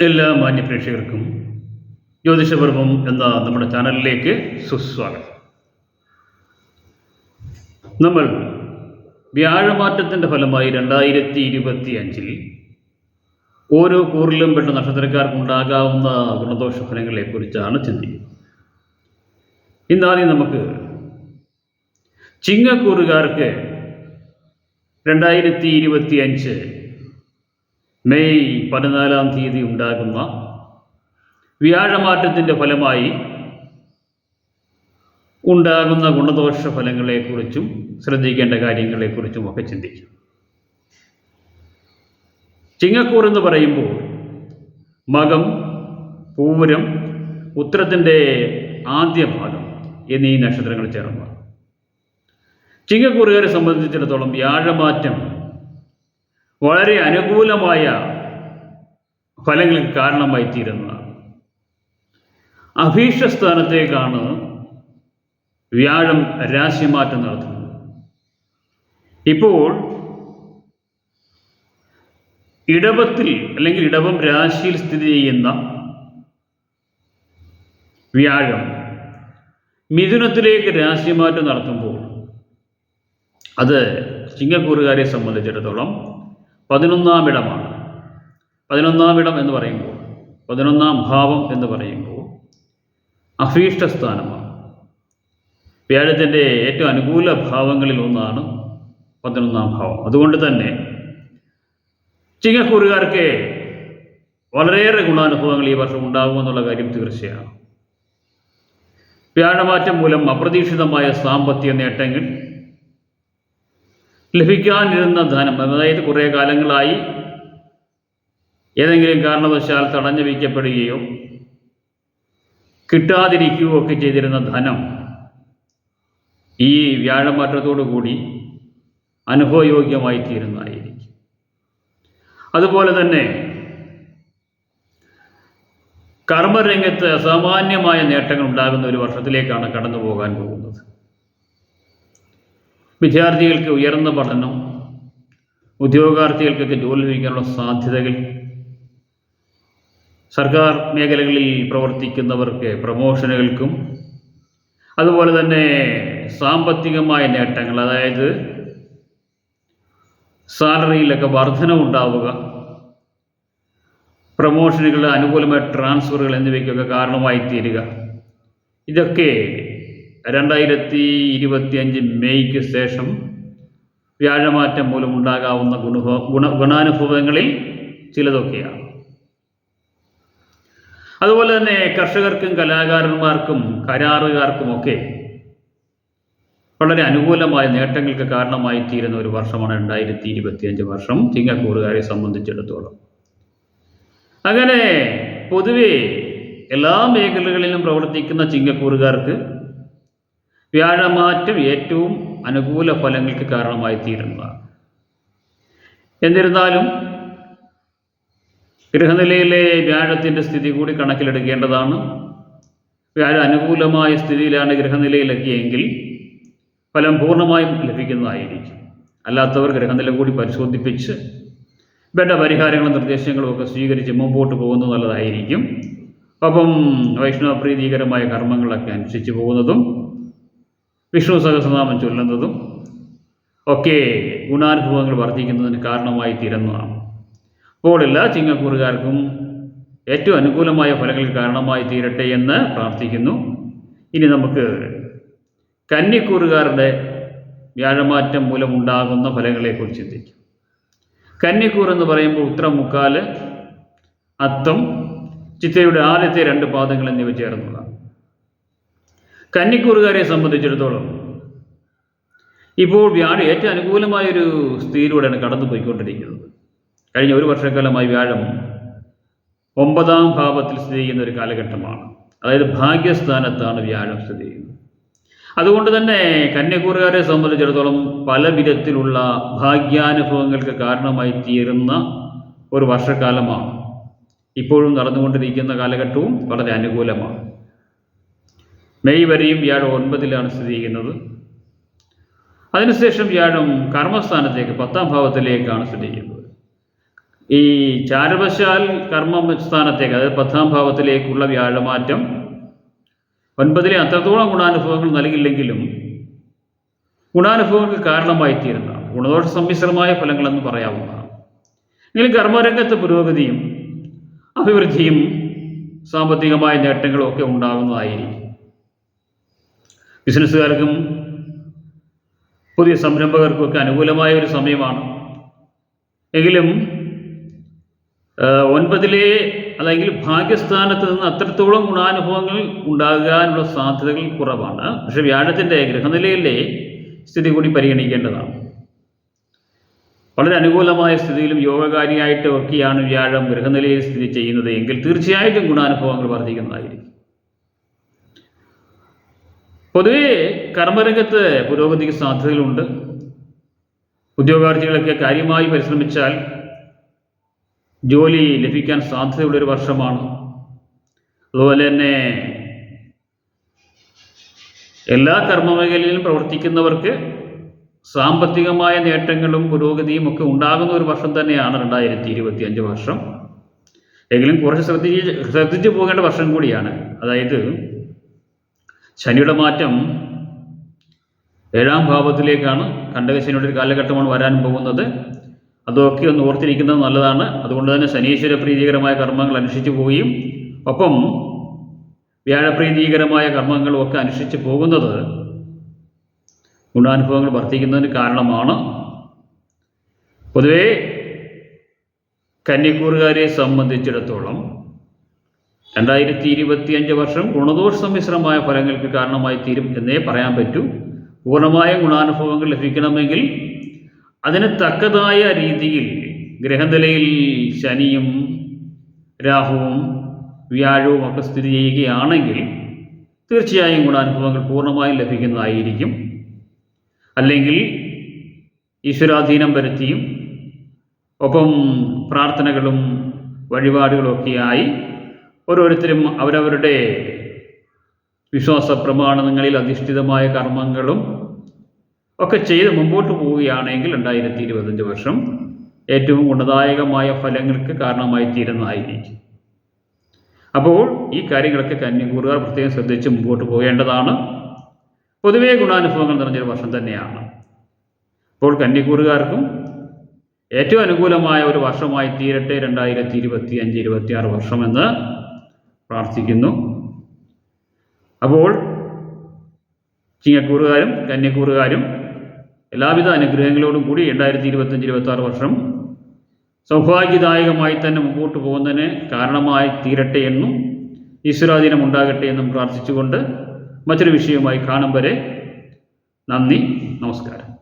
എല്ലാ മാന്യപ്രേക്ഷകർക്കും ജ്യോതിഷപർവം എന്ന നമ്മുടെ ചാനലിലേക്ക് സുസ്വാഗതം. നമ്മൾ വ്യാഴമാറ്റത്തിന്റെ ഫലമായി രണ്ടായിരത്തി ഇരുപത്തി അഞ്ചിൽ ഓരോ കൂറിലും പെട്ട നക്ഷത്രക്കാർക്കുണ്ടാകാവുന്ന ഗുണദോഷ ഫലങ്ങളെക്കുറിച്ചാണ് ചിന്തിക്കുന്നത്. ഇന്നാദ്യം നമുക്ക് ചിങ്ങക്കൂറുകാർക്ക് രണ്ടായിരത്തി ഇരുപത്തി അഞ്ച് മെയ് പതിനാലാം തീയതി ഉണ്ടാകുന്ന വ്യാഴമാറ്റത്തിന്റെ ഫലമായി ഉണ്ടാകുന്ന ഗുണദോഷ ഫലങ്ങളെക്കുറിച്ചും ശ്രദ്ധിക്കേണ്ട കാര്യങ്ങളെക്കുറിച്ചും ഒക്കെ ചിന്തിക്കും. ചിങ്ങക്കൂർ എന്ന് പറയുമ്പോൾ മകം പൂരം ഉത്തരത്തിന്റെ ആദ്യ ഭാഗം എന്നീ നക്ഷത്രങ്ങൾ ചേർന്ന ചിങ്ങക്കൂറുകാരെ സംബന്ധിച്ചിടത്തോളം വ്യാഴമാറ്റം വളരെ അനുകൂലമായ ഫലങ്ങൾക്ക് കാരണമായി തീരുന്നതാണ് അഭീഷ്ടസ്ഥാനത്തേക്കാണ് വ്യാഴം രാശിമാറ്റം നടത്തുന്നത്. ഇപ്പോൾ ഇടവത്തിൽ അല്ലെങ്കിൽ ഇടവം രാശിയിൽ സ്ഥിതി ചെയ്യുന്ന വ്യാഴം മിഥുനത്തിലേക്ക് രാശിമാറ്റം നടത്തുമ്പോൾ അത് ചിങ്ങക്കൂറുകാരെ സംബന്ധിച്ചിടത്തോളം പതിനൊന്നാം ഇടമാണ്. പതിനൊന്നാം ഇടം എന്ന് പറയുമ്പോൾ പതിനൊന്നാം ഭാവം എന്ന് പറയുമ്പോൾ അഭീഷ്ടസ്ഥാനമാണ്. വ്യാഴത്തിന്റെ ഏറ്റവും അനുകൂല ഭാവങ്ങളിൽ ഒന്നാണ് പതിനൊന്നാം ഭാവം. അതുകൊണ്ട് തന്നെ ചിങ്ങക്കൂറുകാർക്ക് വളരെയേറെ ഗുണാനുഭവങ്ങൾ ഈ വർഷം ഉണ്ടാകുമെന്നുള്ള കാര്യം തീർച്ചയാണ്. വ്യാഴമാറ്റം മൂലം അപ്രതീക്ഷിതമായ സാമ്പത്തിക നേട്ടങ്ങൾ ലഭിക്കാനിരുന്ന ധനം അതായത് കുറേ കാലങ്ങളായി ഏതെങ്കിലും കാരണവശാൽ തടഞ്ഞു വയ്ക്കപ്പെടുകയോ കിട്ടാതിരിക്കുകയോ ഒക്കെ ചെയ്തിരുന്ന ധനം ഈ വ്യാഴമാറ്റത്തോടു കൂടി അനുഭവയോഗ്യമായി തീരുന്നതായിരിക്കും അതുപോലെ തന്നെ കർമ്മരംഗത്ത് അസാമാന്യമായ നേട്ടങ്ങൾ ഉണ്ടാകുന്ന ഒരു വർഷത്തിലേക്കാണ് കടന്നു പോകാൻ പോകുന്നത്. വിദ്യാർത്ഥികൾക്ക് ഉയർന്ന പഠനം ഉദ്യോഗാർത്ഥികൾക്കൊക്കെ ജോലി ലഭിക്കാനുള്ള സാധ്യതകൾ സർക്കാർ മേഖലകളിൽ പ്രവർത്തിക്കുന്നവർക്ക് പ്രമോഷനുകൾക്കും അതുപോലെ തന്നെ സാമ്പത്തികമായ നേട്ടങ്ങൾ അതായത് സാലറിയിലൊക്കെ വർധനവുണ്ടാവുക പ്രമോഷനുകൾ അനുകൂലമായ ട്രാൻസ്ഫറുകൾ എന്നിവയ്ക്കൊക്കെ കാരണമായി തീരുക. ഇതൊക്കെ രണ്ടായിരത്തി ഇരുപത്തിയഞ്ച് മെയ്ക്ക് ശേഷം വ്യാഴമാറ്റം മൂലം ഉണ്ടാകാവുന്ന ഗുണഭ ഗുണ ഗുണാനുഭവങ്ങളിൽ ചിലതൊക്കെയാണ്. അതുപോലെ തന്നെ കർഷകർക്കും കലാകാരന്മാർക്കും കരാറുകാർക്കും ഒക്കെ വളരെ അനുകൂലമായ നേട്ടങ്ങൾക്ക് കാരണമായി തീരുന്ന ഒരു വർഷമാണ് രണ്ടായിരത്തി ഇരുപത്തിയഞ്ച് വർഷം ചിങ്ങക്കൂറുകാരെ സംബന്ധിച്ചിടത്തോളം. അങ്ങനെ പൊതുവെ എല്ലാ മേഖലകളിലും പ്രവർത്തിക്കുന്ന ചിങ്ങക്കൂറുകാർക്ക് വ്യാഴമാറ്റം ഏറ്റവും അനുകൂല ഫലങ്ങൾക്ക് കാരണമായി തീരുന്നതാണ്. എന്നിരുന്നാലും ഗൃഹനിലയിലെ വ്യാഴത്തിന്റെ സ്ഥിതി കൂടി കണക്കിലെടുക്കേണ്ടതാണ്. വ്യാഴ അനുകൂലമായ സ്ഥിതിയിലാണ് ഗൃഹനിലയിലെത്തിയെങ്കിൽ ഫലം പൂർണമായും ലഭിക്കുന്നതായിരിക്കും. അല്ലാത്തവർ ഗൃഹനില കൂടി പരിശോധിപ്പിച്ച് വേണ്ട പരിഹാരങ്ങളും നിർദ്ദേശങ്ങളും ഒക്കെ സ്വീകരിച്ച് മുമ്പോട്ട് പോകുന്നത് നല്ലതായിരിക്കും. അപ്പം വൈഷ്ണവ പ്രീതികരമായ കർമ്മങ്ങളൊക്കെ അനുഷ്ഠിച്ചു പോകുന്നതും വിഷ്ണു സഹസ്രനാമം ചൊല്ലുന്നതും ഒക്കെ ഗുണാനുഭവങ്ങൾ വർദ്ധിക്കുന്നതിന് കാരണമായി തീരുന്നതാണ്. അപ്പോൾ എല്ലാ ചിങ്ങക്കൂറുകാർക്കും ഏറ്റവും അനുകൂലമായ ഫലങ്ങൾ കാരണമായി തീരട്ടെ എന്ന് പ്രാർത്ഥിക്കുന്നു. ഇനി നമുക്ക് കന്നിക്കൂറുകാരുടെ വ്യാഴമാറ്റം മൂലമുണ്ടാകുന്ന ഫലങ്ങളെക്കുറിച്ച് ചിന്തിക്കും. കന്നിക്കൂർ എന്ന് പറയുമ്പോൾ ഉത്തരമുക്കാൽ അത്തം ചിത്തയുടെ ആദ്യത്തെ രണ്ട് പാദങ്ങൾ എന്നിവ ചേർന്നുള്ള കന്നിക്കൂറുകാരെ സംബന്ധിച്ചിടത്തോളം ഇപ്പോൾ വ്യാഴം ഏറ്റവും അനുകൂലമായൊരു സ്ഥിതിയിലൂടെയാണ് കടന്നു പോയിക്കൊണ്ടിരിക്കുന്നത് കഴിഞ്ഞ ഒരു വർഷക്കാലമായി വ്യാഴം ഒമ്പതാം ഭാവത്തിൽ സ്ഥിതി ചെയ്യുന്ന ഒരു കാലഘട്ടമാണ്. അതായത് ഭാഗ്യസ്ഥാനത്താണ് വ്യാഴം സ്ഥിതി ചെയ്യുന്നത്. അതുകൊണ്ട് തന്നെ കന്യാകൂറുകാരെ സംബന്ധിച്ചിടത്തോളം പല വിധത്തിലുള്ള ഭാഗ്യാനുഭവങ്ങൾക്ക് കാരണമായി തീരുന്ന ഒരു വർഷക്കാലമാണ്. ഇപ്പോഴും നടന്നുകൊണ്ടിരിക്കുന്ന കാലഘട്ടവും വളരെ അനുകൂലമാണ്. മെയ് വരെയും വ്യാഴം ഒൻപതിലാണ് സ്ഥിതി ചെയ്യുന്നത്. അതിനുശേഷം വ്യാഴം കർമ്മസ്ഥാനത്തേക്ക് പത്താം ഭാവത്തിലേക്കാണ് സ്ഥിതി ചെയ്യുന്നത്. ഈ ചാരവശാൽ കർമ്മസ്ഥാനത്തേക്ക് അതായത് പത്താം ഭാവത്തിലേക്കുള്ള വ്യാഴമാറ്റം ഒൻപതിലെ അത്രത്തോളം ഗുണാനുഭവങ്ങൾ നൽകില്ലെങ്കിലും ഗുണാനുഭവങ്ങൾക്ക് കാരണമായി തീരുന്നതാണ് ഗുണദോഷ സമ്മിശ്രമായ ഫലങ്ങളെന്ന് പറയാവുന്നതാണ്. എങ്കിലും കർമ്മരംഗത്ത് പുരോഗതിയും അഭിവൃദ്ധിയും സാമ്പത്തികമായ നേട്ടങ്ങളും ഒക്കെ ഉണ്ടാകുന്നതായിരിക്കും. ബിസിനസ്സുകാർക്കും പുതിയ സംരംഭകർക്കും ഒക്കെ അനുകൂലമായ ഒരു സമയമാണ്. എങ്കിലും ഒൻപതിലെ അല്ലെങ്കിൽ ഭാഗ്യസ്ഥാനത്ത് നിന്ന് അത്രത്തോളം ഗുണാനുഭവങ്ങൾ ഉണ്ടാകാനുള്ള സാധ്യതകൾ കുറവാണ്. പക്ഷെ വ്യാഴത്തിന്റെ ഗ്രഹനിലയിലെ സ്ഥിതി കൂടി പരിഗണിക്കേണ്ടതാണ്. വളരെ അനുകൂലമായ സ്ഥിതിയിലും യോഗകാരിയായിട്ട് ഒക്കെയാണ് വ്യാഴം ഗ്രഹനിലയിൽ സ്ഥിതി ചെയ്യുന്നത് എങ്കിൽ തീർച്ചയായിട്ടും ഗുണാനുഭവങ്ങൾ വർദ്ധിക്കുന്നതായിരിക്കും. പൊതുവേ കർമ്മരംഗത്ത് പുരോഗതിക്ക് സാധ്യതകളുണ്ട്. ഉദ്യോഗാർത്ഥികളൊക്കെ കാര്യമായി പരിശ്രമിച്ചാൽ ജോലി ലഭിക്കാൻ സാധ്യതയുള്ള ഒരു വർഷമാണ്. അതുപോലെ തന്നെ എല്ലാ കർമ്മമേഖലയിലും പ്രവർത്തിക്കുന്നവർക്ക് സാമ്പത്തികമായ നേട്ടങ്ങളും പുരോഗതിയും ഒക്കെ ഉണ്ടാകുന്ന ഒരു വർഷം തന്നെയാണ് രണ്ടായിരത്തി ഇരുപത്തി അഞ്ച് വർഷം. എങ്കിലും കുറച്ച് ശ്രദ്ധിച്ച് ശ്രദ്ധിച്ചു പോകേണ്ട വർഷം കൂടിയാണ്. അതായത് ശനിയുടെ മാറ്റം ഏഴാം ഭാവത്തിലേക്കാണ്. കണ്ടകശനിയുടെ ഒരു കാലഘട്ടമാണ് വരാൻ പോകുന്നത്. അതൊക്കെ ഒന്ന് ഓർത്തിരിക്കുന്നത് നല്ലതാണ്. അതുകൊണ്ട് തന്നെ ശനീശ്വര പ്രീതികരമായ കർമ്മങ്ങൾ അനുഷ്ഠിച്ചു പോവുകയും ഒപ്പം വ്യാഴപ്രീതികരമായ കർമ്മങ്ങളും ഒക്കെ അനുഷ്ഠിച്ചു പോകുന്നത് ഗുണാനുഭവങ്ങൾ വർദ്ധിക്കുന്നതിന് കാരണമാണ്. പൊതുവേ കന്നിക്കൂറുകാരെ സംബന്ധിച്ചിടത്തോളം രണ്ടായിരത്തി ഇരുപത്തി അഞ്ച് വർഷം ഗുണദോഷ സമ്മിശ്രമായ ഫലങ്ങൾക്ക് കാരണമായി തീരും എന്നേ പറയാൻ പറ്റൂ. പൂർണമായ ഗുണാനുഭവങ്ങൾ ലഭിക്കണമെങ്കിൽ അതിന് തക്കതായ രീതിയിൽ ഗ്രഹനിലയിൽ ശനിയും രാഹുവും വ്യാഴവും ഒക്കെ സ്ഥിതി ചെയ്യുകയാണെങ്കിൽ തീർച്ചയായും ഗുണാനുഭവങ്ങൾ പൂർണമായും ലഭിക്കുന്നതായിരിക്കും. അല്ലെങ്കിൽ ഈശ്വരാധീനം വരുത്തിയും ഒപ്പം പ്രാർത്ഥനകളും വഴിപാടുകളും ഒക്കെയായി ഓരോരുത്തരും അവരവരുടെ വിശ്വാസ പ്രമാണങ്ങളിൽ അധിഷ്ഠിതമായ കർമ്മങ്ങളും ഒക്കെ ചെയ്ത് മുമ്പോട്ട് പോവുകയാണെങ്കിൽ രണ്ടായിരത്തി ഇരുപത്തഞ്ച് വർഷം ഏറ്റവും ഗുണദായകമായ ഫലങ്ങൾക്ക് കാരണമായി തീരുന്നതായിരിക്കും. അപ്പോൾ ഈ കാര്യങ്ങളൊക്കെ കന്യകൂറുകാർ പ്രത്യേകം ശ്രദ്ധിച്ച് മുമ്പോട്ട് പോകേണ്ടതാണ്. പൊതുവേ ഗുണാനുഭവങ്ങൾ നിറഞ്ഞൊരു വർഷം തന്നെയാണ്. അപ്പോൾ കന്യകൂറുകാർക്കും ഏറ്റവും അനുകൂലമായ ഒരു വർഷമായി തീരട്ടെ രണ്ടായിരത്തി ഇരുപത്തി അഞ്ച് ഇരുപത്തി ആറ് വർഷമെന്ന് പ്രാർത്ഥിക്കുന്നു. അപ്പോൾ ചിങ്ങക്കൂറുകാരും കന്യക്കൂറുകാരും എല്ലാവിധ അനുഗ്രഹങ്ങളോടും കൂടി രണ്ടായിരത്തി ഇരുപത്തഞ്ച് ഇരുപത്തി ആറ് വർഷം സൗഭാഗ്യദായകമായി തന്നെ മുമ്പോട്ട് പോകുന്നതിന് കാരണമായി തീരട്ടെ എന്നും ഈശ്വരാധീനം ഉണ്ടാകട്ടെ എന്നും പ്രാർത്ഥിച്ചുകൊണ്ട് മറ്റൊരു വിഷയവുമായി കാണും വരെ നന്ദി നമസ്കാരം.